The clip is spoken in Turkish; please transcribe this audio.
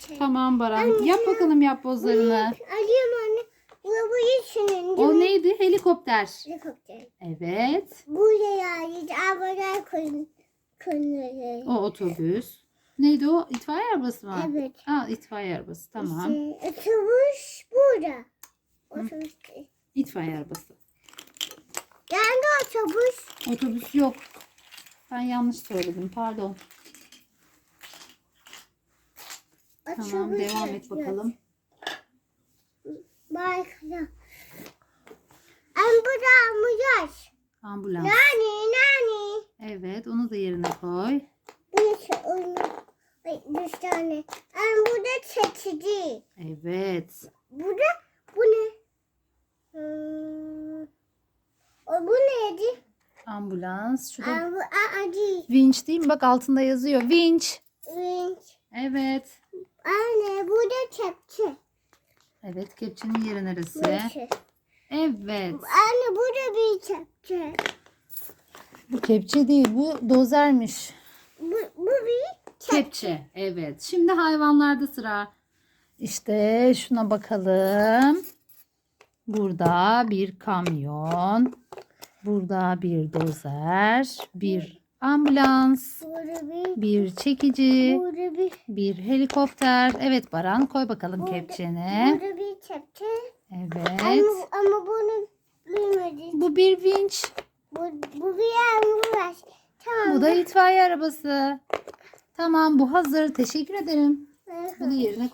çek. Tamam Baran. Yap bakalım yapbozlarını. Alıyorum anne. Bu bu işinin. O neydi? Helikopter. Helikopter. Evet. Buraya arabalar koyun. O otobüs. Neydi o? İtfaiye arabası mı? Evet. Aa itfaiye arabası. Tamam. İşte, otobüs burada. Otobüs. İtfaiye arabası. Yani otobüs. Otobüs yok. Ben yanlış söyledim. Pardon. Tamam devam yok. et bakalım. Başka. Ambulans. Ambulans. Nani nani. Evet onu da yerine koy. Bir şey bir tane. Ama burada çekici. Evet. Burada bu ne? Hmm. O bu neydi? Ambulans. Şurada Aa, bu aa, değil. vinç değil mi? Bak altında yazıyor. Vinç. Vinç. Evet. Anne burada kepçe. Evet kepçenin yeri neresi? Burası. Evet. Anne burada bir kepçe. Bu kepçe değil bu dozermiş. Bu, bu bir kepçe. Kepçe. Evet. Şimdi hayvanlarda sıra. İşte şuna bakalım. Burada bir kamyon. Burada bir dozer. Bir ambulans. Bir çekici. Bir. Bir helikopter. Evet Baran koy bakalım Burada- kepçeni. Burada bir kepçe. Evet. Ama, ama bunu bilmedik. Bu bir vinç. Bu, bu bir ambulans. Tamam. Bu da itfaiye arabası. Tamam bu hazır. Teşekkür ederim. Bunu yerine